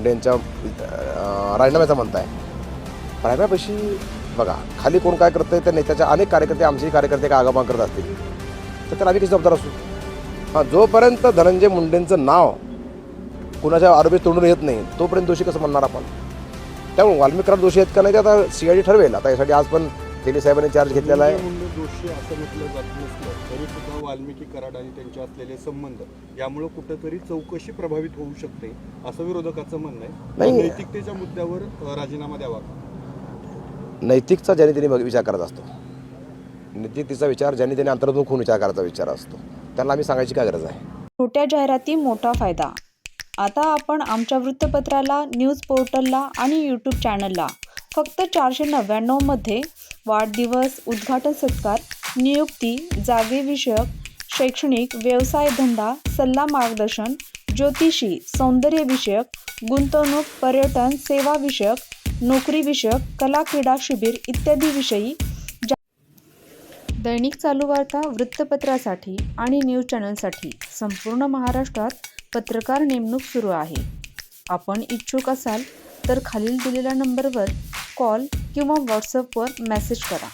मुंडेंच्या राजीनाम्याचा म्हणत म्हणताय. राजीनाम्यापाशी बघा खाली कोण काय करतं त्या नेत्याच्या अनेक कार्यकर्ते आमचेही कार्यकर्ते काय आगामा करत असतील. तर त्याला आम्ही कशी जबाबदार असू? हां जोपर्यंत धनंजय मुंडेंचं नाव कुणाच्या आरोपीत तोंडून येत नाही तोपर्यंत दोषी कसं म्हणणार आपण? त्यामुळे वाल्मिकराव दोषी आहेत का नाही ते आता सी आय डी ठरवेल. आता यासाठी आज पण तेली साहेबांनी चार्ज घेतलेला आहे. मुंडे दोषी असं म्हटलं जात नसलं तरी सुद्धा वाल्मिकी कराड आणि त्यांचे असलेले संबंध यामुळे कुठंतरी चौकशी प्रभावित होऊ शकते असं विरोधकाचं म्हणणं आहे. नाही. नैतिकतेच्या मुद्द्यावर अ, राजीनामा द्यावा. नैतिकचा ज्याने त्याने बघ- विचार करत असतो. नैतिकतेचा विचार ज्याने त्याने अंतर्मुख होऊन विचार करायचा विचार असतो. त्यांना आम्ही सांगायची काय गरज आहे? छोट्या जाहिराती मोठा फायदा. आता आपण आमच्या वृत्तपत्राला न्यूज पोर्टलला आणि यूट्यूब चॅनलला फक्त चारशे नव्याण्णवमध्ये वाढदिवस उद्घाटन सत्कार नियुक्ती जागेविषयक शैक्षणिक व्यवसाय धंदा सल्ला मार्गदर्शन ज्योतिषी सौंदर्यविषयक गुंतवणूक पर्यटन सेवाविषयक नोकरीविषयक कला क्रीडा शिबिर इत्यादीविषयी दैनिक चालू वार्ता वृत्तपत्रासाठी आणि न्यूज चॅनलसाठी संपूर्ण महाराष्ट्रात पत्रकार नेमणूक सुरू आहे. आपण इच्छुक असाल तर खालील दिलेल्या नंबरवर कॉल किंवा व्हॉट्सअपवर मेसेज करा.